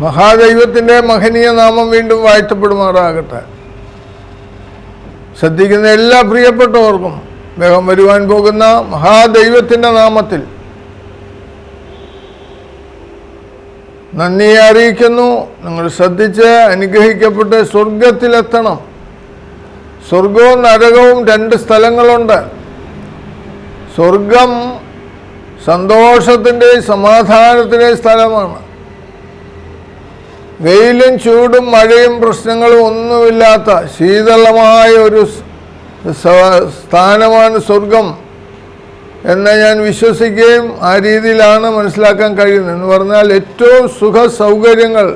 മഹാദൈവത്തിന്റെ മഹനീയ നാമം വീണ്ടും വാഴ്ത്തപ്പെടുമാറാകട്ടെ. ശ്രദ്ധിക്കുന്ന എല്ലാ പ്രിയപ്പെട്ടവർക്കും വേഗം വരുവാൻ പോകുന്ന മഹാദൈവത്തിന്റെ നാമത്തിൽ നന്ദിയെ അറിയിക്കുന്നു. നിങ്ങൾ ശ്രദ്ധിച്ച് അനുഗ്രഹിക്കപ്പെട്ട് സ്വർഗത്തിലെത്തണം സ്വർഗവും നരകവും രണ്ട് സ്ഥലങ്ങളുണ്ട്. സ്വർഗം സന്തോഷത്തിന്റെയും സമാധാനത്തിന്റെയും സ്ഥലമാണ്. വെയിലും ചൂടും മഴയും പ്രശ്നങ്ങളും ഒന്നുമില്ലാത്ത ശീതളമായ ഒരു സ്ഥാനമാണ് സ്വർഗം എന്ന് ഞാൻ വിശ്വസിക്കുകയും ആ രീതിയിലാണ് മനസ്സിലാക്കാൻ കഴിയുന്നത്. എന്ന് പറഞ്ഞാൽ ഏറ്റവും സുഖ സൗകര്യങ്ങൾ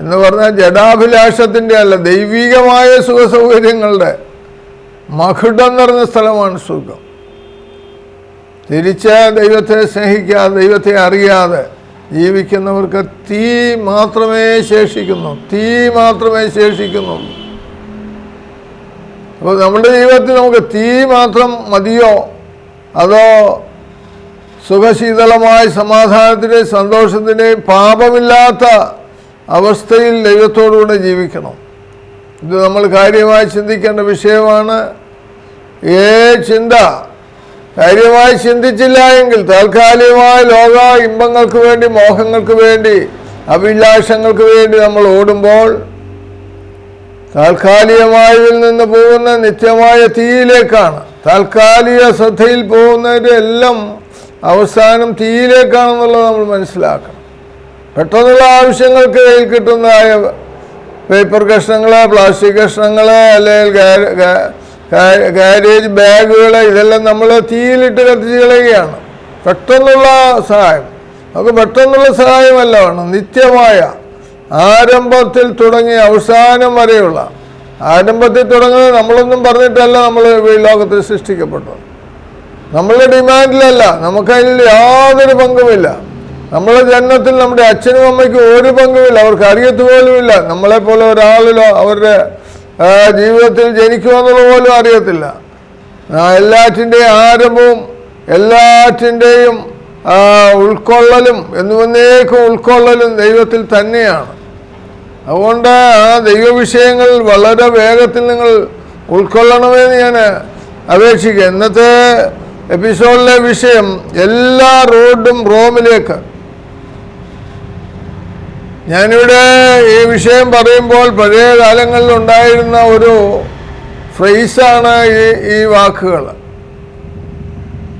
എന്ന് പറഞ്ഞാൽ ജഡാഭിലാഷത്തിന്റെ അല്ല ദൈവികമായ സുഖ സൗകര്യങ്ങളുടെ മകുടം നിറഞ്ഞ സ്ഥലമാണ് സ്വർഗം. തിരിച്ച് ദൈവത്തെ സ്നേഹിക്കാതെ ദൈവത്തെ അറിയാതെ ജീവിക്കുന്നവർക്ക് തീ മാത്രമേ ശേഷിക്കുന്നു. തീ മാത്രമേ ശേഷിക്കുന്നു. അപ്പോൾ നമ്മുടെ ജീവിതത്തിൽ നമുക്ക് തീ മാത്രം മതിയോ? അതോ സുഖശീതളമായ സമാധാനത്തിന്റെയും സന്തോഷത്തിന്റെയും പാപമില്ലാത്ത അവസ്ഥയിൽ ദൈവത്തോടുകൂടെ ജീവിക്കണം. ഇത് നമ്മൾ കാര്യമായി ചിന്തിക്കേണ്ട വിഷയമാണ്. ഏ ചിന്ത കാര്യമായി ചിന്തിച്ചില്ല എങ്കിൽ താൽക്കാലികമായ ലോക ഇമ്പങ്ങൾക്ക് വേണ്ടി മോഹങ്ങൾക്ക് വേണ്ടി അഭിലാഷങ്ങൾക്ക് വേണ്ടി നമ്മൾ ഓടുമ്പോൾ താൽക്കാലികമായതിൽ നിന്ന് പോകുന്ന നിത്യമായ തീയിലേക്കാണ്. താൽക്കാലിക ശ്രദ്ധയിൽ പോകുന്നതിന്റെ എല്ലാം അവസാനം തീയിലേക്കാണെന്നുള്ളത് നമ്മൾ മനസ്സിലാക്കണം. പെട്ടെന്നുള്ള ആവശ്യങ്ങൾക്ക് കയ്യിൽ കിട്ടുന്നതായ പേപ്പർ കഷ്ണങ്ങൾ പ്ലാസ്റ്റിക് കഷ്ണങ്ങൾ അല്ലെങ്കിൽ ഗാ- ബാഗുകൾ ഇതെല്ലാം നമ്മൾ തീയിലിട്ട് കത്തിച്ച് കളയുകയാണ്. പെട്ടെന്നുള്ള സഹായം. നമുക്ക് പെട്ടെന്നുള്ള സഹായമല്ല വേണം നിത്യമായ. ആരംഭത്തിൽ തുടങ്ങി അവസാനം വരെയുള്ള. ആരംഭത്തിൽ തുടങ്ങുന്നത് നമ്മളൊന്നും പറഞ്ഞിട്ടല്ല നമ്മൾ ലോകത്തിൽ സൃഷ്ടിക്കപ്പെട്ടത്. നമ്മളുടെ ഡിമാൻഡിലല്ല നമുക്കതിൽ യാതൊരു പങ്കുമില്ല. നമ്മളെ ജന്മത്തിൽ നമ്മുടെ അച്ഛനും അമ്മയ്ക്കും ഒരു പങ്കുമില്ല അവർക്ക് അറിയത്ത് പോലുമില്ല. നമ്മളെപ്പോലെ ഒരാളിലോ അവരുടെ ജീവിതത്തിൽ ജനിക്കുമെന്നുള്ള പോലും അറിയത്തില്ല. എല്ലാറ്റിന്റെയും ആരംഭവും എല്ലാറ്റിന്റെയും ഉൾക്കൊള്ളലും എന്നുവന്നേക്കും ഉൾക്കൊള്ളലും ദൈവത്തിൽ തന്നെയാണ്. അതുകൊണ്ട് ആ ദൈവവിഷയങ്ങൾ വളരെ വേഗത്തിൽ നിങ്ങൾ ഉൾക്കൊള്ളണമെന്ന് ഞാൻ അപേക്ഷിക്കുക ഇന്നത്തെ എപ്പിസോഡിലെ വിഷയം എല്ലാ റോഡും റോമിലേക്ക് ഞാനിവിടെ ഈ വിഷയം പറയുമ്പോൾ പഴയ കാലങ്ങളിൽ ഉണ്ടായിരുന്ന ഒരു ഫ്രേസാണ് ഈ ഈ വാക്കുകൾ.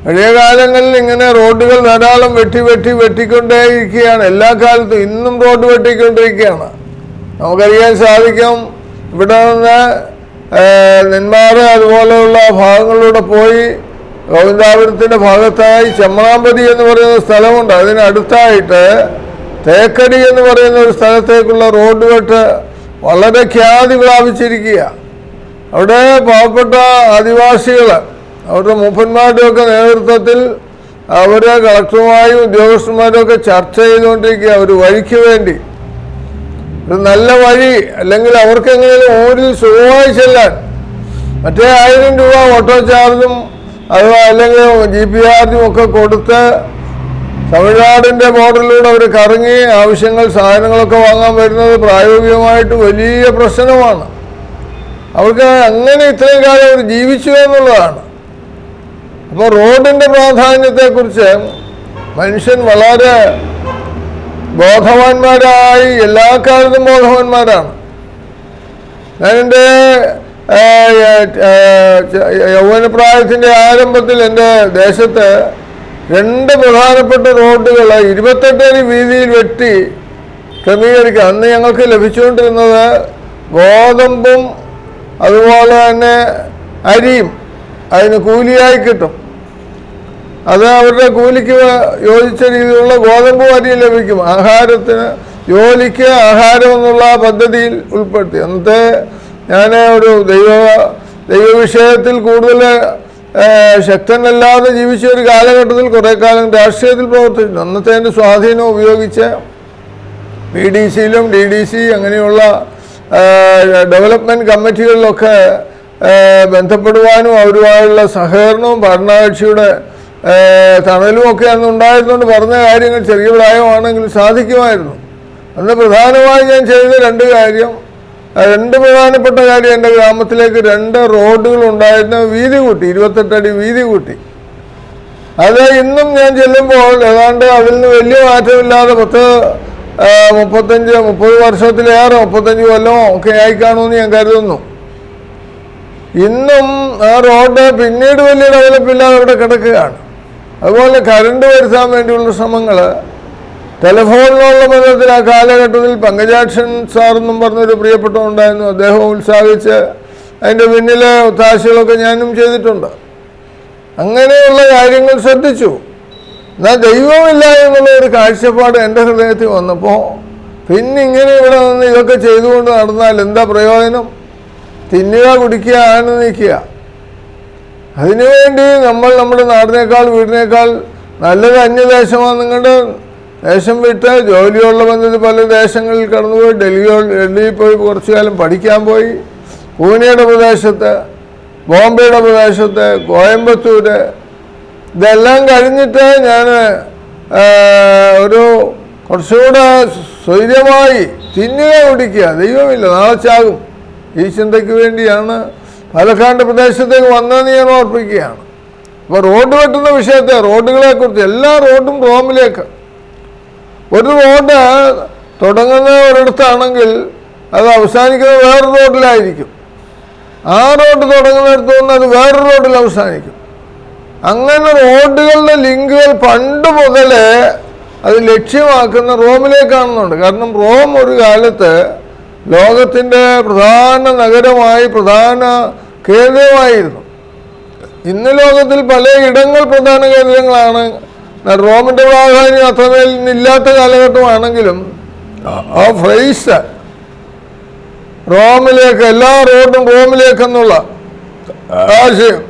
പഴയ കാലങ്ങളിൽ ഇങ്ങനെ റോഡുകൾ ധാരാളം വെട്ടി വെട്ടി വെട്ടിക്കൊണ്ടേയിരിക്കുകയാണ്. എല്ലാ കാലത്തും ഇന്നും റോഡ് വെട്ടിക്കൊണ്ടിരിക്കുകയാണ്. നമുക്കറിയാൻ സാധിക്കും ഇവിടെ നിന്ന് നെന്മാറ അതുപോലെയുള്ള ഭാഗങ്ങളിലൂടെ പോയി ഗോവിന്ദാപുരത്തിന്റെ ഭാഗത്തായി ചെമ്മണാമ്പതി എന്ന് പറയുന്ന സ്ഥലമുണ്ട്. അതിനടുത്തായിട്ട് തേക്കടി എന്ന് പറയുന്ന ഒരു സ്ഥലത്തേക്കുള്ള റോഡ് വെട്ട് വളരെ ഖ്യാതി പ്രാപിച്ചിരിക്കുക. അവിടെ പാവപ്പെട്ട ആദിവാസികൾ അവരുടെ മൂപ്പന്മാരുടെയൊക്കെ നേതൃത്വത്തിൽ അവർ കളക്ടറുമായും ഉദ്യോഗസ്ഥന്മാരും ഒക്കെ ചർച്ച ചെയ്തുകൊണ്ടിരിക്കുക ഒരു വഴിക്ക് വേണ്ടി. ഒരു നല്ല വഴി അല്ലെങ്കിൽ അവർക്ക് എങ്ങനെയും ഊരിൽ സുഖമായി ചെല്ലാൻ. മറ്റേ ആയിരം രൂപ ഓട്ടോ ചാർജും അഥവാ അല്ലെങ്കിൽ ജി പി ചാർജും ഒക്കെ കൊടുത്ത് തമിഴ്നാടിന്റെ ബോർഡറിലൂടെ അവർ കറങ്ങി ആവശ്യങ്ങൾ സാധനങ്ങളൊക്കെ വാങ്ങാൻ വരുന്നത് പ്രായോഗികമായിട്ട് വലിയ പ്രശ്നമാണ്. അവർക്ക് അങ്ങനെ ഇത്രയും കാലം അവർ ജീവിച്ചു എന്നുള്ളതാണ്. അപ്പോൾ റോഡിന്റെ പ്രാധാന്യത്തെക്കുറിച്ച് മനുഷ്യൻ വളരെ ബോധവാന്മാരായി എല്ലാ കാലത്തും ബോധവാന്മാരാണ്. ഞാൻ എന്റെ യൗവനപ്രായത്തിന്റെ ആരംഭത്തിൽ എന്റെ ദേശത്ത് രണ്ട് പ്രധാനപ്പെട്ട റോഡുകൾ ഇരുപത്തെട്ടടി വീതിയിൽ വെട്ടി ക്രമീകരിക്കുക അന്ന് ഞങ്ങൾക്ക് ലഭിച്ചുകൊണ്ടിരുന്നത് ഗോതമ്പും അതുപോലെ തന്നെ അരിയും. അതിന് കൂലിയായി കിട്ടും. അത് അവരുടെ കൂലിക്ക് യോജിച്ച രീതിയിലുള്ള ഗോതമ്പ് അരി ലഭിക്കും. ആഹാരത്തിന് ജോലിക്ക് ആഹാരം എന്നുള്ള പദ്ധതിയിൽ ഉൾപ്പെടുത്തി. അന്നത്തെ ഞാൻ ഒരു ദൈവ ദൈവവിഷയത്തിൽ കൂടുതൽ ശക്തനല്ലാതെ ജീവിച്ച ഒരു കാലഘട്ടത്തിൽ കുറേ കാലം രാഷ്ട്രീയത്തിൽ പ്രവർത്തിച്ചു അന്നത്തെ എന്റെ സ്വാധീനം ഉപയോഗിച്ച് പി ഡി സിയിലും ഡി ഡി സി അങ്ങനെയുള്ള ഡെവലപ്മെന്റ് കമ്മിറ്റികളിലൊക്കെ ബന്ധപ്പെടുവാനും അവരുമായുള്ള സഹകരണവും ഭരണകക്ഷിയുടെ തണലും ഒക്കെ അന്ന് ഉണ്ടായിരുന്നുകൊണ്ട് പറഞ്ഞ കാര്യങ്ങൾ ചെറിയ പ്രായമാണെങ്കിലും സാധിക്കുമായിരുന്നു. അന്ന് പ്രധാനമായി ഞാൻ ചെയ്ത രണ്ട് കാര്യം രണ്ട് പ്രധാനപ്പെട്ട കാര്യം എന്റെ ഗ്രാമത്തിലേക്ക് രണ്ട് റോഡുകൾ ഉണ്ടായിരുന്ന വീതി കൂട്ടി ഇരുപത്തെട്ടടി വീതി കൂട്ടി. അത് ഇന്നും ഞാൻ ചെല്ലുമ്പോൾ ഏതാണ്ട് അതിൽ നിന്ന് വലിയ മാറ്റമില്ലാതെ പത്ത് മുപ്പത്തഞ്ച് മുപ്പത് വർഷത്തിലേറെ മുപ്പത്തഞ്ച് കൊല്ലമോ ഒക്കെ ആയി കാണുമെന്ന് ഞാൻ കരുതുന്നു. ഇന്നും ആ റോഡ് പിന്നീട് വലിയ ഡെവലപ്പ് ഇല്ലാതെ അവിടെ കിടക്കുകയാണ്. അതുപോലെ കറണ്ട് വരുത്താൻ വേണ്ടിയുള്ള ശ്രമങ്ങൾ ടെലിഫോണിലുള്ള ബന്ധത്തിൽ ആ കാലഘട്ടത്തിൽ പങ്കജാക്ഷൻ സാർ എന്നും പറഞ്ഞൊരു പ്രിയപ്പെട്ടുണ്ടായിരുന്നു അദ്ദേഹം ഉത്സാഹിച്ച് അതിന്റെ പിന്നിലെ ഒത്താശകളൊക്കെ ഞാനും ചെയ്തിട്ടുണ്ട്. അങ്ങനെയുള്ള കാര്യങ്ങൾ ശ്രദ്ധിച്ചു. എന്നാൽ ദൈവമില്ല എന്നുള്ള ഒരു കാഴ്ചപ്പാട് എന്റെ ഹൃദയത്തിൽ വന്നപ്പോൾ പിന്നെ ഇങ്ങനെ ഇവിടെ നിന്ന് ഇതൊക്കെ ചെയ്തുകൊണ്ട് നടന്നാൽ എന്താ പ്രയോജനം? തിന്നുക കുടിക്കുക ആണ് നീക്കുക. അതിനുവേണ്ടി നമ്മൾ നമ്മുടെ നാടിനേക്കാൾ വീടിനേക്കാൾ നല്ലത് അന്യദേശമാണ് നിങ്ങളുടെ ദേശം വിട്ട് ജോലിയുള്ള വന്നത് പല ദേശങ്ങളിൽ കടന്നുപോയി ഡൽഹിയോ ഡൽഹിയിൽ പോയി കുറച്ചു കാലം പഠിക്കാൻ പോയി. പൂനെയുടെ പ്രദേശത്ത് ബോംബെയുടെ പ്രദേശത്ത് കോയമ്പത്തൂര്. ഇതെല്ലാം കഴിഞ്ഞിട്ട് ഞാൻ ഒരു കുറച്ചുകൂടെ സ്വൈര്യമായി തിന്നുക കുടിക്കുക. ദൈവമില്ല നാളെ ചാകും. ഈ ചിന്തയ്ക്ക് വേണ്ടിയാണ് പാലക്കാട് പ്രദേശത്തേക്ക് വന്നതെന്ന് ഞാൻ ഓർപ്പിക്കുകയാണ്. അപ്പോൾ റോഡ് വെട്ടുന്ന വിഷയത്തെ റോഡുകളെക്കുറിച്ച് എല്ലാ റോഡും റോമിലേക്ക് ഒരു റോഡ് തുടങ്ങുന്ന ഒരിടത്താണെങ്കിൽ അത് അവസാനിക്കുന്നത് വേറൊരു റോഡിലായിരിക്കും. ആ റോഡ് തുടങ്ങുന്നിടത്ത് നിന്ന് അത് വേറൊരു റോഡിൽ അവസാനിക്കും. അങ്ങനെ റോഡുകളുടെ ലിങ്കുകൾ പണ്ട് മുതലേ അത് ലക്ഷ്യമാക്കുന്ന റോമിലേക്കാണെന്നുണ്ട്. കാരണം റോം ഒരു കാലത്ത് ലോകത്തിന്റെ പ്രധാന നഗരമായി പ്രധാന കേന്ദ്രമായിരുന്നു. ഇന്ന് ലോകത്തിൽ പല ഇടങ്ങൾ പ്രധാന കേന്ദ്രങ്ങളാണ്. റോമിന്റെ പ്രാധാന്യം അത്രമേൽ ഇല്ലാത്ത കാലഘട്ടമാണെങ്കിലും ആ- ഫ്രൈസ് റോമിലേക്ക് എല്ലാ റോഡും റോമിലേക്കെന്നുള്ള ആശയം.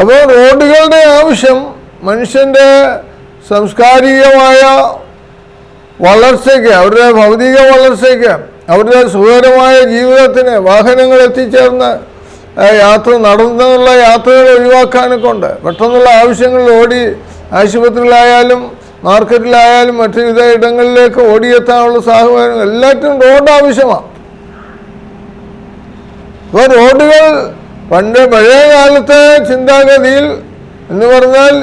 അപ്പോൾ റോഡുകളുടെ ആവശ്യം മനുഷ്യന്റെ സംസ്കാരികമായ വളർച്ചയ്ക്ക് അവരുടെ ഭൗതിക വളർച്ചയ്ക്ക് അവരുടെ സുഖകരമായ ജീവിതത്തിന് വാഹനങ്ങൾ എത്തിച്ചേർന്ന് യാത്ര നടന്നുള്ള യാത്രകൾ ഒഴിവാക്കാനൊക്കെ ഉണ്ട് പെട്ടെന്നുള്ള ആവശ്യങ്ങളിൽ ഓടി ആശുപത്രിയിലായാലും മാർക്കറ്റിലായാലും മറ്റു വിധ ഇടങ്ങളിലേക്ക് ഓടിയെത്താനുള്ള സാഹചര്യം എല്ലാറ്റിനും റോഡ് ആവശ്യമാണ്. ഇപ്പോൾ റോഡുകൾ പണ്ട് പഴയ കാലത്തെ ചിന്താഗതിയിൽ എന്ന് പറഞ്ഞാൽ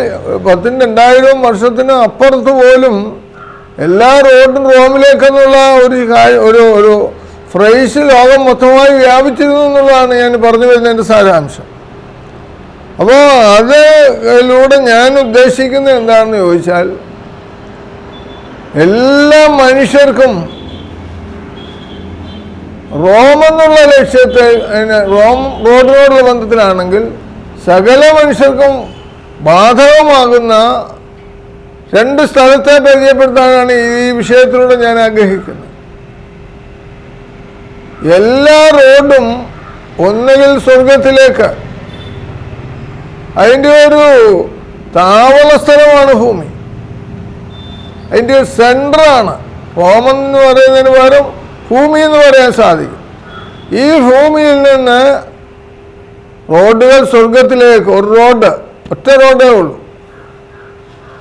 പത്തിന് രണ്ടായിരം വർഷത്തിന് അപ്പുറത്ത് പോലും എല്ലാ റോഡും റോമിലേക്കെന്നുള്ള ഒരു ഒരു ഒരു ഫ്രൈസ് ലോകം മൊത്തമായി വ്യാപിച്ചിരുന്നു എന്നുള്ളതാണ് ഞാൻ പറഞ്ഞു വരുന്നതിന്റെ സാരാംശം. അപ്പോൾ അതിലൂടെ ഞാൻ ഉദ്ദേശിക്കുന്നത് എന്താണെന്ന് ചോദിച്ചാൽ എല്ലാ മനുഷ്യർക്കും റോം എന്നുള്ള ലക്ഷ്യത്തെ റോം റോഡിനോടുള്ള ബന്ധത്തിലാണെങ്കിൽ സകല മനുഷ്യർക്കും ബാധകമാകുന്ന രണ്ട് സ്ഥലത്തെ പരിചയപ്പെടുത്താനാണ് ഈ വിഷയത്തിലൂടെ ഞാൻ ആഗ്രഹിക്കുന്നത്. എല്ലാ റോഡും ഒന്നുകിൽ സ്വർഗത്തിലേക്ക്. അതിന്റെ ഒരു താവള സ്ഥലമാണ് ഭൂമി. അതിന്റെ ഒരു സെന്ററാണ്. ഹോമം എന്ന് പറയുന്നതിന് പകരം ഭൂമി എന്ന് പറയാൻ സാധിക്കും. ഈ ഭൂമിയിൽ നിന്ന് റോഡുകൾ സ്വർഗത്തിലേക്ക് ഒരു റോഡ് ഒറ്റ റോഡേ ഉള്ളൂ.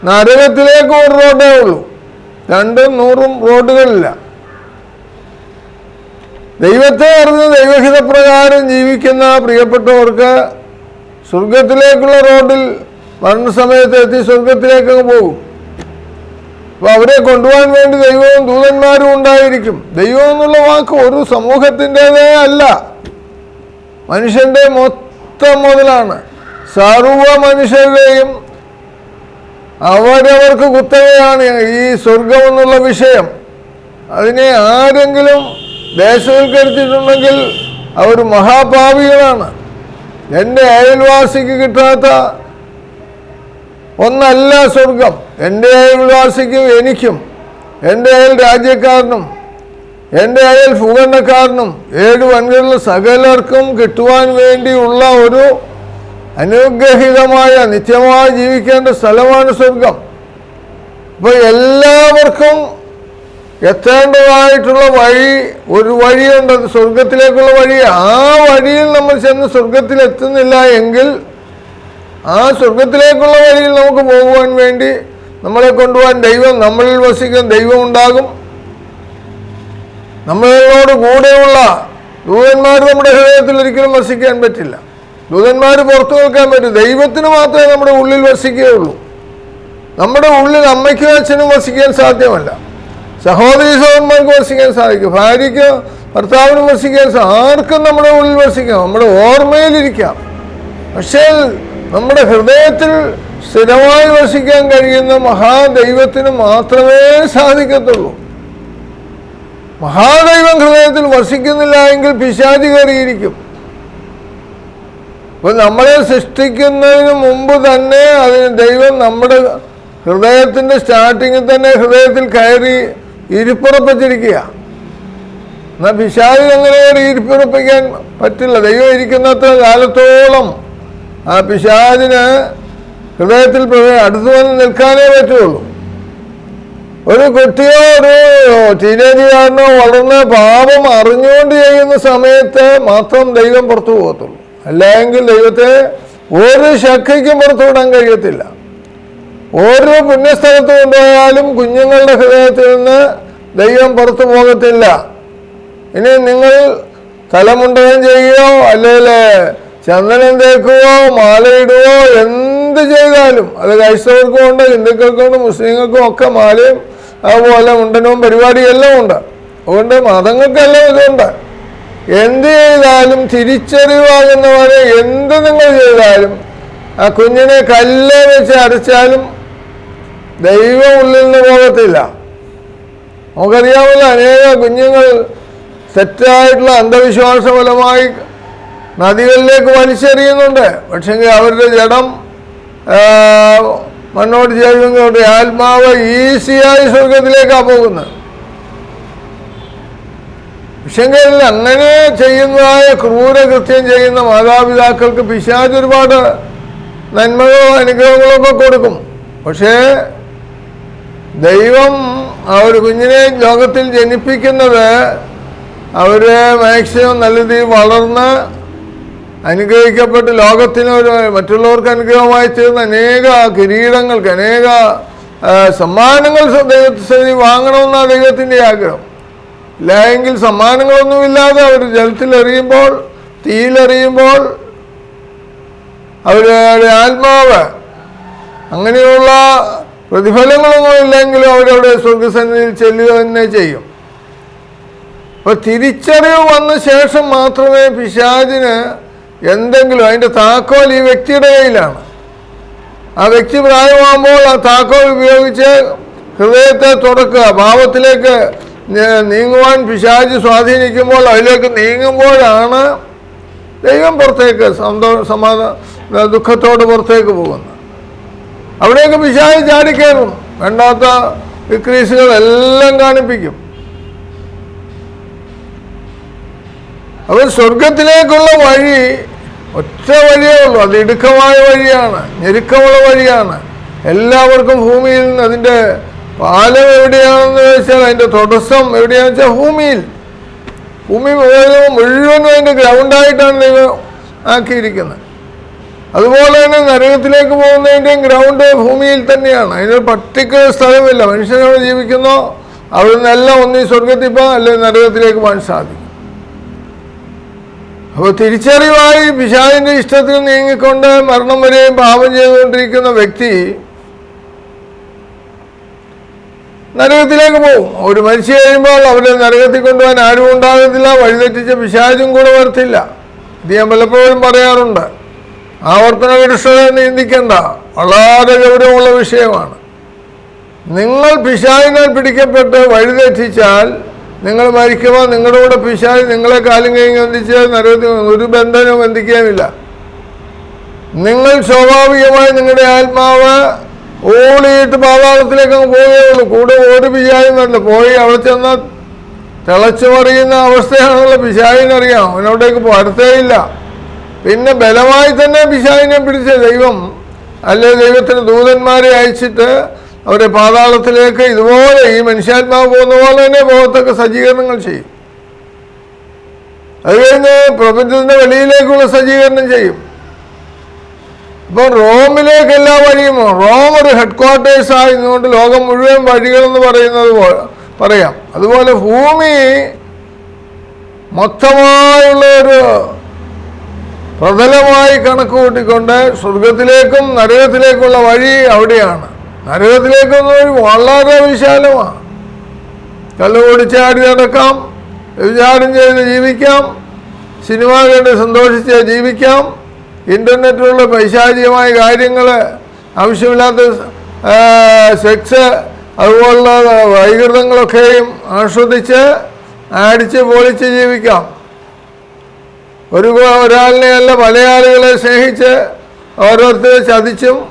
നരകത്തിലേക്ക് ഒരു റോഡേ ഉള്ളൂ. രണ്ടും നൂറും റോഡുകളില്ല. ദൈവത്തെ അറിഞ്ഞ് ദൈവഹിതപ്രകാരം ജീവിക്കുന്ന പ്രിയപ്പെട്ടവർക്ക് സ്വർഗത്തിലേക്കുള്ള റോഡിൽ മരണസമയത്ത് എത്തി സ്വർഗത്തിലേക്കങ്ങ് പോകും. അപ്പോൾ അവരെ കൊണ്ടുപോകാൻ വേണ്ടി ദൈവവും ദൂതന്മാരും ഉണ്ടായിരിക്കും. ദൈവം എന്നുള്ള വാക്ക് ഒരു സമൂഹത്തിന്റെതേ അല്ല. മനുഷ്യന്റെ മൊത്തം മുതലാണ്. സർവ മനുഷ്യരുടെയും അവരവർക്ക് കുത്തകയാണ് ഈ സ്വർഗം എന്നുള്ള വിഷയം. അതിനെ ആരെങ്കിലും ദേശവൽക്കരിച്ചിട്ടുണ്ടെങ്കിൽ അവർ മഹാപാപികളാണ്. എന്റെ അയൽവാസിക്ക് കിട്ടാത്ത ഒന്നല്ല സ്വർഗം എന്റെ അയൽവാസിക്കും എനിക്കും എന്റെ അയൽ രാജ്യക്കാരനും എന്റെ അയൽ ഭൂഖണ്ഡക്കാരനും ഏഴ് വൻകളിൽ സകലർക്കും കിട്ടുവാൻ വേണ്ടിയുള്ള ഒരു അനുഗ്രഹിതമായ നിത്യമായി ജീവിക്കേണ്ട സ്ഥലമാണ് സ്വർഗം അപ്പോൾ എല്ലാവർക്കും എത്തേണ്ടതായിട്ടുള്ള വഴി ഒരു വഴിയുണ്ട്. അത് സ്വർഗത്തിലേക്കുള്ള വഴി. ആ വഴിയിൽ നമ്മൾ ചെന്ന് സ്വർഗത്തിൽ എത്തുന്നില്ല എങ്കിൽ ആ സ്വർഗത്തിലേക്കുള്ള വഴിയിൽ നമുക്ക് പോകുവാൻ വേണ്ടി നമ്മളെ കൊണ്ടുപോകാൻ ദൈവം നമ്മളിൽ വസിക്കാൻ ദൈവം ഉണ്ടാകും. നമ്മളോട് കൂടെയുള്ള ദൂതന്മാർ നമ്മുടെ ഹൃദയത്തിൽ ഒരിക്കലും വസിക്കാൻ പറ്റില്ല. ദൂതന്മാർ പുറത്തു നിൽക്കാൻ പറ്റും. ദൈവത്തിന് മാത്രമേ നമ്മുടെ ഉള്ളിൽ വസിക്കുകയുള്ളൂ. നമ്മുടെ ഉള്ളിൽ അമ്മയ്ക്കും അച്ഛനും വസിക്കാൻ സാധ്യമല്ല. സഹോദരി സഹോദരന്മാർക്ക് വസിക്കാൻ സാധിക്കും. ഭാര്യയ്ക്ക് ഭർത്താവിനും വസിക്കാൻ ആർക്കും നമ്മുടെ ഉള്ളിൽ വസിക്കാം നമ്മുടെ ഓർമ്മയിലിരിക്കാം പക്ഷേ നമ്മുടെ ഹൃദയത്തിൽ സ്ഥിരമായി വസിക്കാൻ കഴിയുന്ന മഹാദൈവത്തിന് മാത്രമേ സാധിക്കത്തുള്ളൂ. മഹാദൈവം ഹൃദയത്തിൽ വസിക്കുന്നില്ല എങ്കിൽ പിശാചി കയറിയിരിക്കും. അപ്പൊ നമ്മളെ സൃഷ്ടിക്കുന്നതിന് മുമ്പ് തന്നെ അതിന് ദൈവം നമ്മുടെ ഹൃദയത്തിന്റെ സ്റ്റാർട്ടിങ്ങിൽ തന്നെ ഹൃദയത്തിൽ കയറി ഇരിപ്പുറപ്പിച്ചിരിക്കുക എന്നാൽ പിശാചി അങ്ങനെ ഇരിപ്പുറപ്പിക്കാൻ പറ്റില്ല. ദൈവം ഇരിക്കുന്നത്ര കാലത്തോളം ആ പിശാചിന് ഹൃദയത്തിൽ അടുത്ത് വന്ന് നിൽക്കാനേ പറ്റുള്ളൂ. ഒരു കുട്ടിയോ ഒരു ടീനേജുകാരനോ വളർന്ന് പാപം അറിഞ്ഞുകൊണ്ട് ചെയ്യുന്ന സമയത്ത് മാത്രം ദൈവം പുറത്തു പോകത്തുള്ളൂ. അല്ലെങ്കിൽ ദൈവത്തെ ഒരു ശക്തിക്കും പുറത്തു വിടാൻ കഴിയത്തില്ല. ഓരോ പുണ്യസ്ഥലത്ത് കൊണ്ടുപോയാലും കുഞ്ഞുങ്ങളുടെ ഹൃദയത്തിൽ നിന്ന് ദൈവം പുറത്തു പോകത്തില്ല. ഇനി നിങ്ങൾ തലമുണ്ടനം ചെയ്യുകയോ അല്ലെങ്കിൽ ചന്ദനം തേക്കുകയോ മാലയിടുകയോ എന്ത് ചെയ്താലും അത് ക്രൈസ്തവർക്കും ഉണ്ട് ഹിന്ദുക്കൾക്കും ഉണ്ട് മുസ്ലിങ്ങൾക്കും ഒക്കെ മാലയും അതുപോലെ മുണ്ടനവും പരിപാടിയും എല്ലാം ഉണ്ട്. അതുകൊണ്ട് മതങ്ങൾക്കെല്ലാം ഇതുണ്ട്. എന്ത് ചെയ്താലും തിരിച്ചറിവാകുന്നവരെ എന്ത് നിങ്ങൾ ചെയ്താലും ആ കുഞ്ഞിനെ കല്ല് വെച്ച് അരച്ചാലും ദൈവം ഉള്ളിൽ നിന്ന് പോകത്തില്ല. നമുക്കറിയാമല്ലോ അനേക കുഞ്ഞുങ്ങൾ തെറ്റായിട്ടുള്ള അന്ധവിശ്വാസ ഫലമായി നദികളിലേക്ക് വലിച്ചെറിയുന്നുണ്ട്. പക്ഷെങ്കിൽ അവരുടെ ജഡം മണ്ണോട് ചേരുന്നതോടെ ആത്മാവ് ഈസിയായി സ്വർഗത്തിലേക്കാണ് പോകുന്നത്. പക്ഷെങ്കിൽ അങ്ങനെ ചെയ്യുന്നതായ ക്രൂരകൃത്യം ചെയ്യുന്ന മാതാപിതാക്കൾക്ക് പിശാജ് ഒരുപാട് നന്മകളോ അനുഗ്രഹങ്ങളോ ഒക്കെ കൊടുക്കും. പക്ഷേ ദൈവം ആ ഒരു കുഞ്ഞിനെ ലോകത്തിൽ ജനിപ്പിക്കുന്നത് അവരെ മാക്സിമം നല്ല രീതിയിൽ വളർന്ന് അനുഗ്രഹിക്കപ്പെട്ട് ലോകത്തിന് ഒരു മറ്റുള്ളവർക്ക് അനുഗ്രഹമായി തീർന്ന അനേക കിരീടങ്ങൾക്ക് അനേക സമ്മാനങ്ങൾ ദൈവത്തിൽ വാങ്ങണമെന്നാണ് ദൈവത്തിന്റെ ആഗ്രഹം. ഇല്ല എങ്കിൽ സമ്മാനങ്ങളൊന്നുമില്ലാതെ അവർ ജലത്തിലെറിയുമ്പോൾ തീയിലെറിയുമ്പോൾ അവരുടെ ആത്മാവ് അങ്ങനെയുള്ള പ്രതിഫലങ്ങളൊന്നും ഇല്ലെങ്കിലും അവരവിടെ സ്വർഗസന്നിധിയിൽ ചെല്ലുക തന്നെ ചെയ്യും. അപ്പൊ തിരിച്ചറിവ് വന്ന ശേഷം മാത്രമേ പിശാചിന് എന്തെങ്കിലും അതിന്റെ താക്കോൽ ഈ വ്യക്തിയുടെ കയ്യിലാണ്. ആ വ്യക്തി പ്രായമാകുമ്പോൾ ആ താക്കോൽ ഉപയോഗിച്ച് ഹൃദയത്തെ തുറക്കുക ഭാവത്തിലേക്ക് നീങ്ങുവാൻ പിശാജ് സ്വാധീനിക്കുമ്പോൾ അതിലേക്ക് നീങ്ങുമ്പോഴാണ് ദൈവം പുറത്തേക്ക് സന്തോഷ സമാധാന ദുഃഖത്തോട് പുറത്തേക്ക് പോകുന്നത്. അവിടേക്ക് പിശാചി ചാടിക്കയറും വേണ്ടാത്ത വിക്രീസുകൾ എല്ലാം കാണിപ്പിക്കും. അവർ സ്വർഗത്തിലേക്കുള്ള വഴി ഒറ്റ വഴിയേ ഉള്ളൂ. അത് ഇടുക്കമായ വഴിയാണ് ഞെരുക്കമുള്ള വഴിയാണ്. എല്ലാവർക്കും ഭൂമിയിൽ നിന്ന് അതിന്റെ പാലം എവിടെയാണെന്ന് വെച്ചാൽ അതിന്റെ തുടസ്സം എവിടെയാണെന്ന് വെച്ചാൽ ഭൂമിയിൽ. ഭൂമി മുഴുവനും അതിന്റെ ഗ്രൗണ്ടായിട്ടാണ് ദൈവം ആക്കിയിരിക്കുന്നത്. അതുപോലെ തന്നെ നരകത്തിലേക്ക് പോകുന്നതിന്റെയും ഗ്രൗണ്ട് ഭൂമിയിൽ തന്നെയാണ്. അതിനൊരു പർട്ടിക്കുലർ സ്ഥലമില്ല. മനുഷ്യനോട് ജീവിക്കുന്നോ. അവിടെ നിന്നെല്ലാം ഒന്നീ സ്വർഗത്തിൽ പോകാം അല്ലെങ്കിൽ നരകത്തിലേക്ക് പോകാൻ സാധിക്കും. അപ്പോൾ തിരിച്ചറിവായി പിശാദിന്റെ ഇഷ്ടത്തിൽ നീങ്ങിക്കൊണ്ട് മരണം വരെയും പാപം ചെയ്തുകൊണ്ടിരിക്കുന്ന വ്യക്തി നരകത്തിലേക്ക് പോകും. ഒരു മരിച്ചു കഴിയുമ്പോൾ അവരെ നരകത്തിൽ കൊണ്ടുപോകാൻ ആരും ഉണ്ടാകത്തില്ല. വഴിതെറ്റിച്ച പിശാചും കൂടെ വരത്തില്ല. ഇത് ഞാൻ പലപ്പോഴും പറയാറുണ്ട്. ആവർത്തന വിരുഷത എന്ന് ചിന്തിക്കേണ്ട വളരെ ഗൗരവമുള്ള വിഷയമാണ്. നിങ്ങൾ പിശാചിനാൽ പിടിക്കപ്പെട്ട് വഴിതെറ്റിച്ചാൽ നിങ്ങൾ മരിക്കുമ്പോൾ നിങ്ങളുടെ കൂടെ പിശാച് നിങ്ങളെ കാലും കൈ ബന്ധിച്ച് നരകത്തിൽ ഒരു ബന്ധനവും ബന്ധിക്കാനില്ല നിങ്ങൾ സ്വാഭാവികമായി നിങ്ങളുടെ ആത്മാവ് ഓടിയിട്ട് പാതാളത്തിലേക്ക് അങ്ങ് പോവുകയുള്ളൂ കൂടെ ഒരു പിശാചിന്നല്ല പോയി അവിടെ ചെന്ന് തിളച്ചു മറിയുന്ന അവസ്ഥയാണുള്ള പിശാചിനറിയാം. അവനവിടേക്ക് പോരത്തേയില്ല പിന്നെ ബലമായി തന്നെ പിശാചിനെ പിടിച്ച ദൈവം അല്ലെ ദൈവത്തിന് ദൂതന്മാരെ അയച്ചിട്ട് അവരെ പാതാളത്തിലേക്ക് ഇതുപോലെ ഈ മനുഷ്യാത്മാവ് പോകുന്ന പോലെ തന്നെ പോകത്തൊക്കെ സജ്ജീകരണങ്ങൾ ചെയ്യും. അത് കഴിഞ്ഞ് പ്രപഞ്ചത്തിന്റെ വെളിയിലേക്കുള്ള സജ്ജീകരണം ചെയ്യും. അപ്പോൾ റോമിലേക്ക് എല്ലാ വഴിയും റോം ഒരു ഹെഡ് ക്വാർട്ടേഴ്സായി ഇന്നുകൊണ്ട് ലോകം മുഴുവൻ വഴികളെന്ന് പറയുന്നത് പറയാം. അതുപോലെ ഭൂമി മൊത്തമായുള്ള ഒരു പ്രതലമായി കണക്ക് കൂട്ടിക്കൊണ്ട് സ്വർഗത്തിലേക്കും നരകത്തിലേക്കുള്ള വഴി അവിടെയാണ്. നരകത്തിലേക്കുള്ള വഴി വളരെ വിശാലമാണ്. കള്ളു ചാടി നടക്കാം വിചാരം ചെയ്ത് ജീവിക്കാം സിനിമ കണ്ട് സന്തോഷിച്ച് ജീവിക്കാം ഇന്റർനെറ്റിലുള്ള പൈശാചികമായ കാര്യങ്ങൾ ആവശ്യമില്ലാത്ത സെക്സ് അതുപോലുള്ള വൈകൃതങ്ങളൊക്കെയും ആസ്വദിച്ച് അടിച്ച് പൊളിച്ച് ജീവിക്കാം. ഒരു ഒരാളിനെയല്ല പല ആളുകളെ സ്നേഹിച്ച് ഓരോരുത്തരെ ചതിച്ചും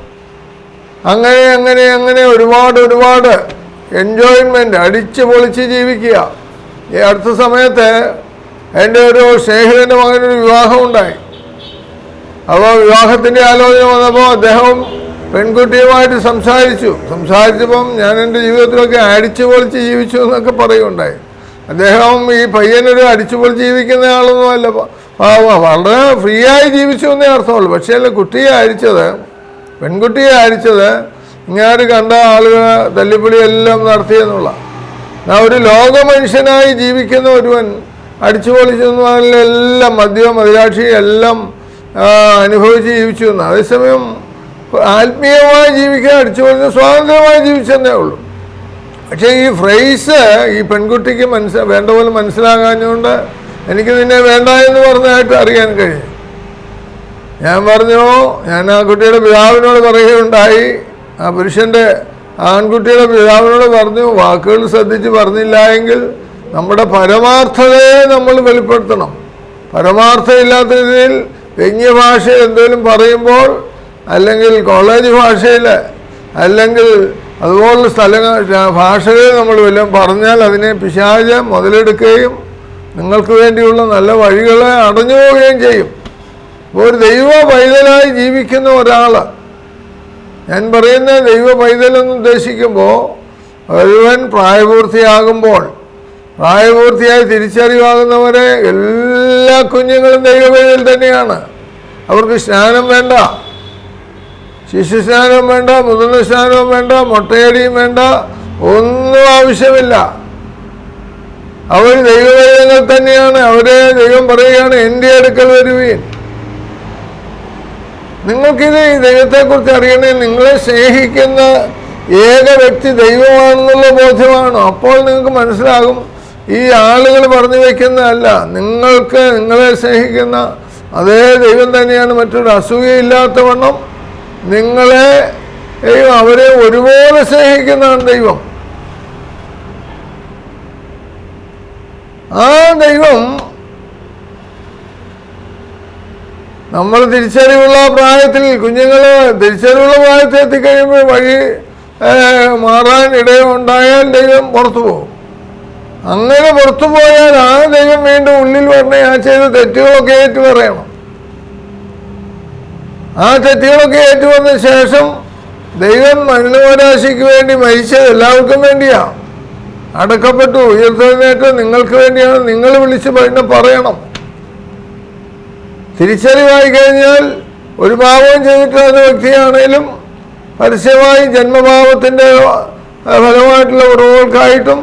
അങ്ങനെ അങ്ങനെ അങ്ങനെ ഒരുപാട് ഒരുപാട് എൻജോയ്മെന്റ് അടിച്ച് പൊളിച്ച് ജീവിക്കുക. ഈ അടുത്ത സമയത്ത് എന്റെ ഒരു സ്നേഹിതന്റെ മകനൊരു വിവാഹം ഉണ്ടായി. അപ്പോൾ വിവാഹത്തിന്റെ ആലോചന വന്നപ്പോൾ അദ്ദേഹം പെൺകുട്ടിയുമായിട്ട് സംസാരിച്ചു. സംസാരിച്ചപ്പം ഞാൻ എന്റെ ജീവിതത്തിലൊക്കെ അടിച്ചു പൊളിച്ച് ജീവിച്ചു എന്നൊക്കെ പറയുകയുണ്ടായി. അദ്ദേഹം ഈ പയ്യനൊരു അടിച്ചു പൊളിച്ച് ജീവിക്കുന്ന ആളൊന്നുമല്ല പ- പാവ- വളരെ ഫ്രീ ആയി ജീവിച്ചു എന്നേ അർത്ഥമുള്ളൂ. പക്ഷേ അല്ല കുട്ടിയെ അരിച്ചത് പെൺകുട്ടിയെ അരിച്ചത് ഇങ്ങനെ കണ്ട ആളുകൾ തല്ലിപ്പൊളി എല്ലാം നടത്തിയെന്നുള്ള ഒരു ലോക മനുഷ്യനായി ജീവിക്കുന്ന ഒരുവൻ അടിച്ചു പൊളിച്ചു എല്ലാം മദ്യവും മതിരാക്ഷി എല്ലാം അനുഭവിച്ച് ജീവിച്ചു എന്ന്. അതേസമയം ആത്മീയമായി ജീവിക്കാൻ അടിച്ചു പൊളിച്ച് സ്വാതന്ത്ര്യമായി ജീവിച്ചെന്നേ ഉള്ളൂ. പക്ഷേ ഈ ഫ്രൈസ് ഈ പെൺകുട്ടിക്ക് മനസ്സ വേണ്ട പോലെ മനസ്സിലാകാഞ്ഞുകൊണ്ട് എനിക്ക് നിന്നെ വേണ്ട എന്ന് പറഞ്ഞതായിട്ട് അറിയാൻ കഴിയും. ഞാൻ പറഞ്ഞു ഞാൻ ആ കുട്ടിയുടെ പിതാവിനോട് പറയുകയുണ്ടായി. ആ പുരുഷന്റെ ആൺകുട്ടിയുടെ പിതാവിനോട് പറഞ്ഞു വാക്കുകൾ ശ്രദ്ധിച്ച് പറഞ്ഞില്ല എങ്കിൽ നമ്മുടെ പരമാർത്ഥതയെ നമ്മൾ വെളിപ്പെടുത്തണം. പരമാർത്ഥമില്ലാത്ത രീതിയിൽ വ്യംഗ്യ ഭാഷ എന്തെങ്കിലും പറയുമ്പോൾ അല്ലെങ്കിൽ കോളേജ് ഭാഷയിൽ അല്ലെങ്കിൽ അതുപോലുള്ള സ്ഥലങ്ങൾ ഭാഷകൾ നമ്മൾ വല്ലതും പറഞ്ഞാൽ അതിനെ പിശാച് മുതലെടുക്കുകയും നിങ്ങൾക്ക് വേണ്ടിയുള്ള നല്ല വഴികളെ അടഞ്ഞു പോവുകയും ചെയ്യും. ഒരു ദൈവ പൈതലായി ജീവിക്കുന്ന ഒരാൾ ഞാൻ പറയുന്ന ദൈവ പൈതലെന്ന് ഉദ്ദേശിക്കുമ്പോൾ ഒരുവൻ പ്രായപൂർത്തിയാകുമ്പോൾ പ്രായപൂർത്തിയായി തിരിച്ചറിവാകുന്നവരെ എല്ലാ കുഞ്ഞുങ്ങളും ദൈവ പൈതൽ തന്നെയാണ്. അവർക്ക് സ്നാനം വേണ്ട ശിശുസ്നാനം വേണ്ട മുതിർന്ന സ്നാനവും വേണ്ട മുട്ടയടിയും വേണ്ട ഒന്നും ആവശ്യമില്ല. അവർ ദൈവദൈവങ്ങൾ തന്നെയാണ്. അവരെ ദൈവം പറയുകയാണ് എന്റെ അടുക്കൽ വരുവീൻ. നിങ്ങൾക്കിത് ഈ ദൈവത്തെക്കുറിച്ച് അറിയണേ നിങ്ങളെ സ്നേഹിക്കുന്ന ഏക വ്യക്തി ദൈവമാണെന്നുള്ള ബോധ്യമാണ്. അപ്പോൾ നിങ്ങൾക്ക് മനസ്സിലാകും ഈ ആളുകൾ പറഞ്ഞു വയ്ക്കുന്നതല്ല നിങ്ങൾക്ക് നിങ്ങളെ സ്നേഹിക്കുന്ന അതേ ദൈവം തന്നെയാണ്. മറ്റൊരു അസൂയയില്ലാത്തവണ്ണം നിങ്ങളെ ദൈവം അവരെ ഒരുപോലെ സ്നേഹിക്കുന്നതാണ് ദൈവം. ആ ദൈവം. നമ്മൾ തിരിച്ചറിവുള്ള പ്രായത്തിൽ കുഞ്ഞുങ്ങൾ തിരിച്ചറിവുള്ള പ്രായത്തിൽ എത്തിക്കഴിയുമ്പോൾ വഴി മാറാൻ ഇടയുണ്ടായാൽ ദൈവം പുറത്തു പോകും. അങ്ങനെ പുറത്തു പോയാൽ ആ ദൈവം വീണ്ടും ഉള്ളിൽ വരണേ. ആ ചെയ്ത തെറ്റുകളൊക്കെ ഏറ്റു പറയണം. ആ തെറ്റുകളൊക്കെ ഏറ്റുവന്ന ശേഷം ദൈവം മനുഷ്യരാശിക്ക് വേണ്ടി മരിച്ചത് എല്ലാവർക്കും വേണ്ടിയാ. അടക്കപ്പെട്ടു. ഉയർത്തെഴുന്നേറ്റ് നിങ്ങൾക്ക് വേണ്ടിയാണ് നിങ്ങൾ വിളിച്ച് പിന്നെ പറയണം. തിരിച്ചറിവായി കഴിഞ്ഞാൽ ഒരു പാപവും ചെയ്തിട്ടുള്ള വ്യക്തിയാണേലും പരസ്യമായി ജന്മഭാവത്തിന്റെ ഫലമായിട്ടുള്ള ഉറവുകൾക്കായിട്ടും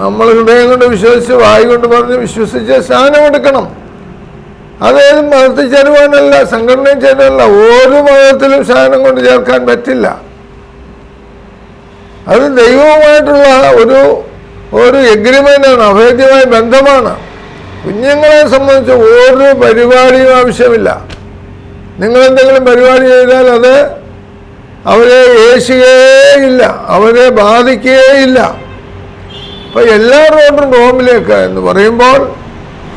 നമ്മൾ ഹൃദയം കൊണ്ട് വിശ്വസിച്ച് വായി കൊണ്ട് പറഞ്ഞ് വിശ്വസിച്ച് സ്നാനമെടുക്കണം അതേതും മതത്തിൽ ചേരുവാനല്ല സംഘടനയിൽ ചേരുവാനല്ല. ഓരോ മതത്തിലും സ്നാനം കൊണ്ട് ചേർക്കാൻ പറ്റില്ല. അത് ദൈവവുമായിട്ടുള്ള ഒരു ഒരു എഗ്രിമെന്റാണ് അഭേദ്യമായ ബന്ധമാണ്. കുഞ്ഞുങ്ങളെ സംബന്ധിച്ച് ഒരു പരിപാടിയും ആവശ്യമില്ല. നിങ്ങളെന്തെങ്കിലും പരിപാടി ചെയ്താൽ അത് അവരെ ഏശുകയേയില്ല അവരെ ബാധിക്കുകയില്ല അപ്പം എല്ലാ റോഡും റോമിലേക്ക് എന്ന് പറയുമ്പോൾ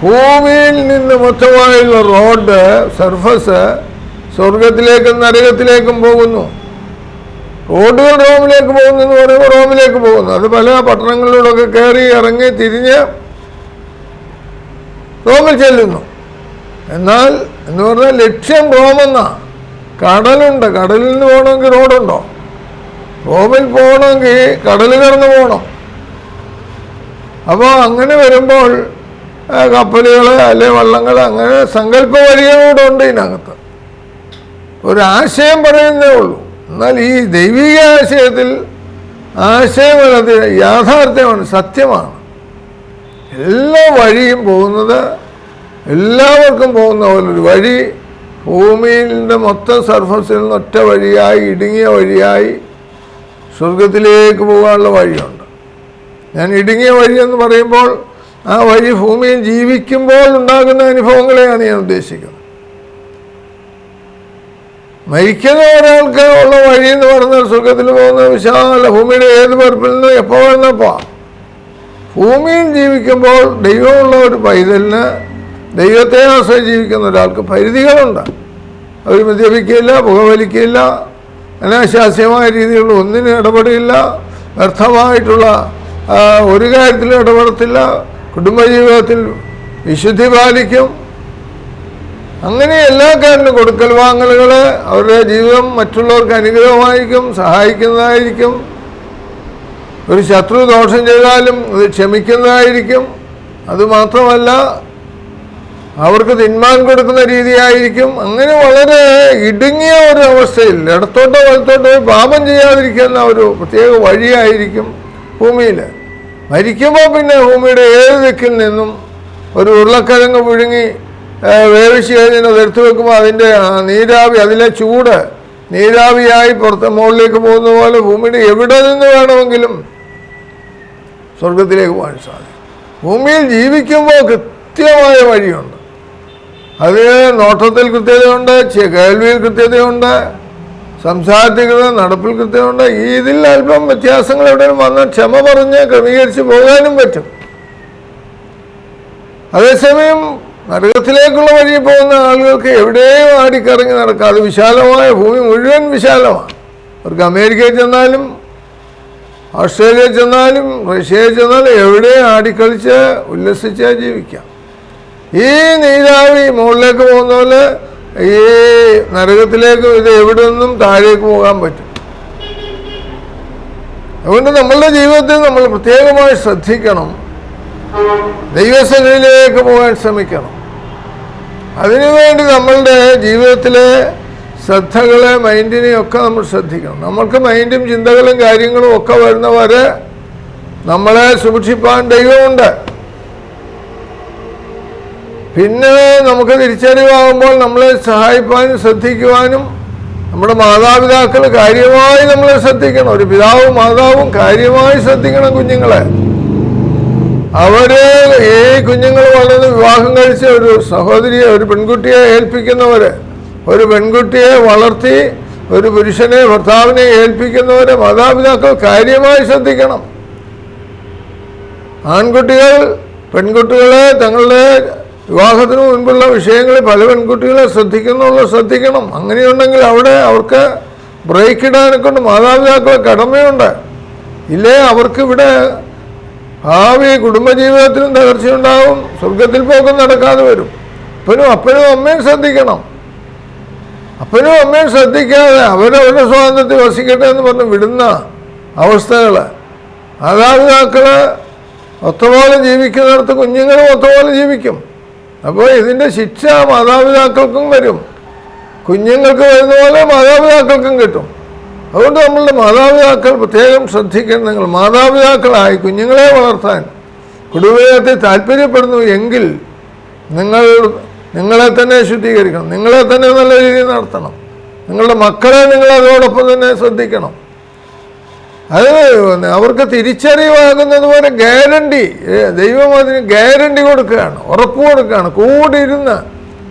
ഭൂമിയിൽ നിന്ന് മൊത്തമായുള്ള റോഡ് സർഫസ് സ്വർഗത്തിലേക്കും നരകത്തിലേക്കും പോകുന്നു. റോഡുകൾ റോമിലേക്ക് പോകുന്നു എന്ന് പറയുമ്പോൾ റോമിലേക്ക് പോകുന്നു. അത് പല പട്ടണങ്ങളിലൂടെയൊക്കെ കയറി ഇറങ്ങി തിരിഞ്ഞ് റോമിൽ ചെല്ലുന്നു. എന്നാൽ എന്ന് പറഞ്ഞാൽ ലക്ഷ്യം റോമെന്ന. കടലുണ്ട്. കടലിൽ നിന്ന് പോകണമെങ്കിൽ റോഡുണ്ടോ? റോമിൽ പോകണമെങ്കിൽ കടൽ കടന്ന് പോകണം. അപ്പോൾ അങ്ങനെ വരുമ്പോൾ കപ്പലുകൾ അല്ലെ വള്ളങ്ങൾ അങ്ങനെ സങ്കല്പ വഴികളൂടെ ഉണ്ട് ഇതിനകത്ത്. ഒരാശയം പറയുന്നേ ഉള്ളൂ. എന്നാൽ ഈ ദൈവിക ആശയത്തിൽ ആശയം അത് യാഥാർത്ഥ്യമാണ് സത്യമാണ്. എല്ലാ വഴിയും പോകുന്നത് എല്ലാവർക്കും പോകുന്ന ഒരു വഴി ഭൂമിയിലെ മൊത്തം സർഫസിൽ നിന്ന് ഒറ്റ വഴിയായി ഇടുങ്ങിയ വഴിയായി സ്വർഗത്തിലേക്ക് പോകാനുള്ള വഴിയുണ്ട്. ഞാൻ ഇടുങ്ങിയ വഴി എന്ന് പറയുമ്പോൾ ആ വഴി ഭൂമിയിൽ ജീവിക്കുമ്പോൾ ഉണ്ടാകുന്ന അനുഭവങ്ങളെയാണ് ഞാൻ ഉദ്ദേശിക്കുന്നത്. മരിക്കുന്ന ഒരാൾക്ക് ഉള്ള വഴി എന്ന് പറഞ്ഞാൽ സ്വർഗത്തിൽ പോകുന്ന വിശാല ഭൂമിയുടെ ഏത് പരപ്പിൽ നിന്ന് എപ്പോൾ വേണമെന്നപ്പോ ഭൂമിയിൽ ജീവിക്കുമ്പോൾ ദൈവമുള്ള ഒരു പൈതലിന് ദൈവത്തെ ആശ്രയിച്ച് ജീവിക്കുന്ന ഒരാൾക്ക് പരിധികളുണ്ട്. അവർ മദ്യപിക്കില്ല പുകവലിക്കില്ല അനാശാസ്യമായ രീതിയിലുള്ള ഒന്നിനും ഇടപെടില്ല വ്യർത്ഥമായിട്ടുള്ള ഒരു കാര്യത്തിലും ഇടപെടത്തില്ല കുടുംബജീവിതത്തിൽ വിശുദ്ധി പാലിക്കും അങ്ങനെ എല്ലാ കാരനും കൊടുക്കൽ വാങ്ങലുകൾ അവരുടെ ജീവിതം മറ്റുള്ളവർക്ക് അനുഗ്രഹമായിരിക്കും സഹായിക്കുന്നതായിരിക്കും. ഒരു ശത്രു ദോഷം ചെയ്താലും അത് ക്ഷമിക്കുന്നതായിരിക്കും. അതുമാത്രമല്ല അവർക്ക് തിന്മാൻ കൊടുക്കുന്ന രീതിയായിരിക്കും. അങ്ങനെ വളരെ ഇടുങ്ങിയ ഒരു അവസ്ഥയിൽ ഇടത്തോട്ടോ വലത്തോട്ടോ പാപം ചെയ്യാതിരിക്കുന്ന ഒരു പ്രത്യേക വഴിയായിരിക്കും ഭൂമിയിൽ മരിക്കുമ്പോൾ പിന്നെ ഭൂമിയുടെ ഏത് ദിക്കിൽ നിന്നും ഒരു ഉരുളക്കിഴങ്ങ് പുഴുങ്ങി വേവിച്ച് കഴിഞ്ഞ് എടുത്തു വെക്കുമ്പോൾ അതിന്റെ നീരാവി അതിലെ ചൂട് നീരാവിയായി പുറത്ത് മുകളിലേക്ക് പോകുന്ന പോലെ ഭൂമിയുടെ എവിടെ നിന്ന് വേണമെങ്കിലും സ്വർഗത്തിലേക്ക് പോകാൻ സാധിക്കും. ഭൂമിയിൽ ജീവിക്കുമ്പോൾ കൃത്യമായ വഴിയുണ്ട്. അത് നോട്ടത്തിൽ കൃത്യതയുണ്ട് കേൾവിയിൽ കൃത്യതയുണ്ട് സംസാരത്തിൽ നടപ്പിൽ കൃത്യതയുണ്ട്. ഈ ഇതിൽ അല്പം വ്യത്യാസങ്ങൾ എവിടെയും വന്നാൽ ക്ഷമ പറഞ്ഞ് ക്രമീകരിച്ച് പോകാനും പറ്റും. അതേസമയം നരകത്തിലേക്കുള്ള വഴി പോകുന്ന ആളുകൾക്ക് എവിടെയും ആടിക്കറങ്ങി അത് വിശാലമായ ഭൂമി മുഴുവൻ വിശാലമാണ്. അവർക്ക് അമേരിക്കയിൽ ചെന്നാലും ഓസ്ട്രേലിയയിൽ ചെന്നാലും റഷ്യയിൽ ചെന്നാലും എവിടെയും ആടിക്കളിച്ച് ഉല്ലസിച്ച് ജീവിക്കാം. ഈ നീരാവി മുകളിലേക്ക് പോകുന്ന പോലെ ഈ നരകത്തിലേക്ക് ഇത് എവിടെ നിന്നും താഴേക്ക് പോകാൻ പറ്റും. അതുകൊണ്ട് നമ്മളുടെ ജീവിതത്തിൽ നമ്മൾ പ്രത്യേകമായി ശ്രദ്ധിക്കണം. ദൈവസനയിലേക്ക് പോകാൻ ശ്രമിക്കണം. അതിനുവേണ്ടി നമ്മളുടെ ജീവിതത്തിലെ ശ്രദ്ധകളെ മൈൻഡിനെയും ഒക്കെ നമ്മൾ ശ്രദ്ധിക്കണം. നമ്മൾക്ക് മൈൻഡും ചിന്തകളും കാര്യങ്ങളും ഒക്കെ വരുന്നവരെ നമ്മളെ സൂക്ഷിപ്പാൻ ദൈവമുണ്ട്. പിന്നെ നമുക്ക് തിരിച്ചറിവാകുമ്പോൾ നമ്മളെ സഹായിപ്പാനും ശ്രദ്ധിക്കുവാനും നമ്മുടെ മാതാപിതാക്കൾ കാര്യമായി നമ്മളെ ശ്രദ്ധിക്കണം. ഒരു പിതാവും മാതാവും കാര്യമായി ശ്രദ്ധിക്കണം കുഞ്ഞുങ്ങളെ. അവർ ഈ കുഞ്ഞുങ്ങൾ വളർന്ന് വിവാഹം കഴിച്ച ഒരു സഹോദരിയെ ഒരു പെൺകുട്ടിയെ ഏൽപ്പിക്കുന്നവര് ഒരു പെൺകുട്ടിയെ വളർത്തി ഒരു പുരുഷനെ ഭർത്താവിനെ ഏൽപ്പിക്കുന്നവരെ മാതാപിതാക്കൾ കാര്യമായി ശ്രദ്ധിക്കണം. ആൺകുട്ടികൾ പെൺകുട്ടികളെ തങ്ങളുടെ വിവാഹത്തിന് മുൻപുള്ള വിഷയങ്ങളിൽ പല പെൺകുട്ടികളെ ശ്രദ്ധിക്കുന്നുള്ള ശ്രദ്ധിക്കണം. അങ്ങനെയുണ്ടെങ്കിൽ അവിടെ അവർക്ക് ബ്രേക്ക് ഇടാനെ കൊണ്ട് മാതാപിതാക്കളെ കടമയുണ്ട്. ഇല്ലേ അവർക്ക് ഇവിടെ ഭാവി കുടുംബജീവിതത്തിലും തകർച്ചയുണ്ടാവും. സ്വർഗത്തിൽ പോക്കും നടക്കാതെ വരും. അപ്പനും അപ്പനും അമ്മയും ശ്രദ്ധിക്കണം. അപ്പനും അമ്മയും ശ്രദ്ധിക്കാതെ അവരവരുടെ സ്വാതന്ത്ര്യത്തിൽ വസിക്കട്ടെ എന്ന് പറഞ്ഞ് വിടുന്ന അവസ്ഥകൾ മാതാപിതാക്കൾ ഒത്തപോലെ ജീവിക്കുന്നിടത്ത് കുഞ്ഞുങ്ങളും ഒത്തപോലെ ജീവിക്കും. അപ്പോൾ ഇതിന്റെ ശിക്ഷ മാതാപിതാക്കൾക്കും വരും. കുഞ്ഞുങ്ങൾക്ക് വരുന്ന പോലെ മാതാപിതാക്കൾക്കും കിട്ടും. അതുകൊണ്ട് നമ്മളുടെ മാതാപിതാക്കൾ പ്രത്യേകം ശ്രദ്ധിക്കണം. നിങ്ങൾ മാതാപിതാക്കളായി കുഞ്ഞുങ്ങളെ വളർത്താൻ കുടുംബജീവിതത്തെ താല്പര്യപ്പെടുന്നു എങ്കിൽ നിങ്ങൾ നിങ്ങളെ തന്നെ ശുദ്ധീകരിക്കണം. നിങ്ങളെ തന്നെ നല്ല രീതിയിൽ നടത്തണം. നിങ്ങളുടെ മക്കളെ നിങ്ങൾ അതോടൊപ്പം തന്നെ ശ്രദ്ധിക്കണം. അത് അവർക്ക് തിരിച്ചറിവാകുന്നത് പോലെ ഗ്യാരണ്ടി ദൈവം അതിന് ഗ്യാരണ്ടി കൊടുക്കുകയാണ് ഉറപ്പ് കൊടുക്കുകയാണ്. കൂടി ഇരുന്ന്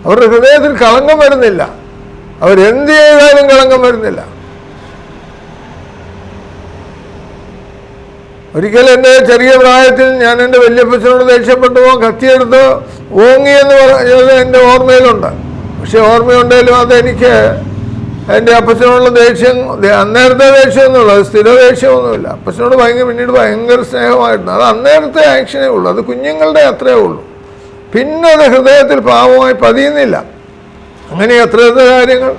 അവരുടെ ഹൃദയത്തിൽ കളങ്കം വരുന്നില്ല. അവരെന്ത് ചെയ്താലും കളങ്കം വരുന്നില്ല. ഒരിക്കൽ എന്റെ ചെറിയ പ്രായത്തിൽ ഞാൻ എന്റെ വല്യപ്പച്ചനോട് ദേഷ്യപ്പെട്ടു പോകാൻ കത്തിയെടുത്ത് ഓങ്ങി എന്ന് പറഞ്ഞത് എന്റെ ഓർമ്മയിലുണ്ട്. പക്ഷെ ഓർമ്മയുണ്ടെങ്കിലും അതെനിക്ക് എന്റെ അപ്പച്ചനോടുള്ള ദേഷ്യം അന്നേരത്തെ ദേഷ്യം എന്നുള്ളത് സ്ഥിര ദേഷ്യമൊന്നുമില്ല. അപ്പച്ചനോട് ഭയങ്കര പിന്നീട് ഭയങ്കര സ്നേഹമായിരുന്നു. അത് അന്നേരത്തെ ആക്ഷനേ ഉള്ളൂ അത് കുഞ്ഞുങ്ങളുടെ അത്രേ ഉള്ളൂ. പിന്നെ അത് ഹൃദയത്തിൽ പാവമായി പതിയുന്നില്ല. അങ്ങനെ എത്രയെത്ര കാര്യങ്ങൾ.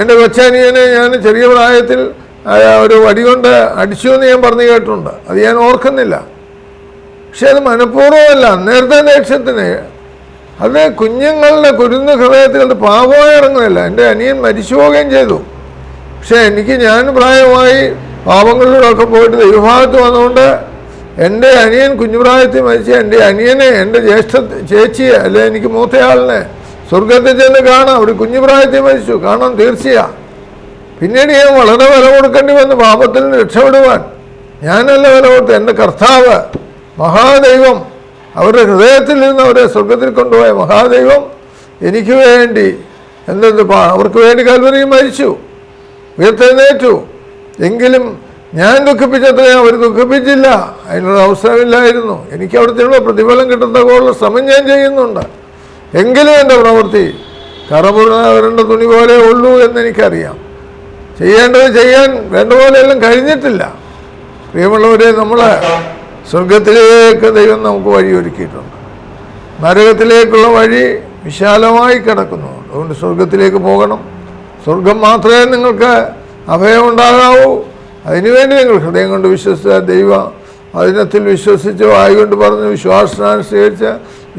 എന്റെ കൊച്ചാനിയനെ ഞാൻ ചെറിയ പ്രായത്തിൽ ഒരു വടി കൊണ്ട് അടിച്ചു എന്ന് ഞാൻ പറഞ്ഞു കേട്ടിട്ടുണ്ട്. അത് ഞാൻ ഓർക്കുന്നില്ല. പക്ഷെ അത് മനഃപൂർവമല്ല. നേരത്തെ ലക്ഷ്യത്തിന് അത് കുഞ്ഞുങ്ങളുടെ കുരുന്ന് ഹൃദയത്തിൽ അത് പാപമായി ഇറങ്ങുന്നില്ല എന്റെ അനിയൻ മരിച്ചു പോവുകയും ചെയ്തു. പക്ഷേ എനിക്ക് ഞാൻ പ്രായമായി പാപങ്ങളിലൂടെയൊക്കെ പോയിട്ട് ദൈവഭാഗത്ത് വന്നുകൊണ്ട് എന്റെ അനിയൻ കുഞ്ഞുപ്രായത്തിൽ മരിച്ച എന്റെ അനിയനെ എന്റെ ജ്യേഷ്ഠ ചേച്ചിയെ അല്ലെ എനിക്ക് മൂത്തയാളിനെ സ്വർഗത്തിൽ ചെന്ന് കാണാം. ഒരു കുഞ്ഞുപ്രായത്തിൽ മരിച്ചു. കാണാൻ തീർച്ചയാ പിന്നീട് ഞാൻ വളരെ വില കൊടുക്കേണ്ടി വന്ന് പാപത്തിൽ നിന്ന് രക്ഷപ്പെടുവാൻ. ഞാനല്ല വില കൊടുത്ത് എന്റെ കർത്താവ് മഹാദൈവം അവരുടെ ഹൃദയത്തിൽ നിന്ന് അവരെ സ്വർഗത്തിൽ കൊണ്ടുപോയ മഹാദൈവം എനിക്ക് വേണ്ടി എന്തെന്ന് അവർക്ക് വേണ്ടി കൽവറിയും മരിച്ചു. ഉയർത്തെഴുന്നേറ്റു. എങ്കിലും ഞാൻ ദുഃഖിപ്പിച്ചത്രയും അവർ ദുഃഖിപ്പിച്ചില്ല. അതിനുള്ള അവസരമില്ലായിരുന്നു. എനിക്ക് അവിടുത്തെ പ്രതിഫലം കിട്ടുന്ന പോലുള്ള ശ്രമം ഞാൻ ചെയ്യുന്നുണ്ട്. എങ്കിലും എന്റെ പ്രവൃത്തി കറപുറ വരേണ്ട തുണി പോലെ ഉള്ളൂ എന്നെനിക്കറിയാം ചെയ്യേണ്ടത് ചെയ്യാൻ വേണ്ട പോലെയെല്ലാം കഴിഞ്ഞിട്ടില്ല. പ്രിയമുള്ളവരെ നമ്മൾ സ്വർഗത്തിലേക്ക് ദൈവം നമുക്ക് വഴിയൊരുക്കിയിട്ടുണ്ട്. നരകത്തിലേക്കുള്ള വഴി വിശാലമായി കിടക്കുന്നു അതുകൊണ്ട് സ്വർഗത്തിലേക്ക് പോകണം. സ്വർഗം മാത്രമേ നിങ്ങൾക്ക് അഭയമുണ്ടാകാവൂ അതിനുവേണ്ടി നിങ്ങൾ ഹൃദയം കൊണ്ട് വിശ്വസിച്ച ദൈവ അതിനത്തിൽ വിശ്വസിച്ച് വായുകൊണ്ട് പറഞ്ഞ് വിശ്വാസനാൻ സ്വീകരിച്ച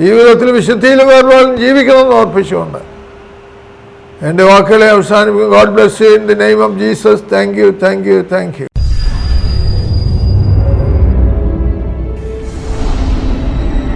ജീവിതത്തിൽ വിശുദ്ധിയിലും വേർപാടും ജീവിക്കണമെന്ന് ഓർപ്പിച്ചുകൊണ്ട് എൻ്റെ വാക്കുകളെ അവസാനിപ്പിക്കും God bless you in the name of Jesus thank you thank you thank you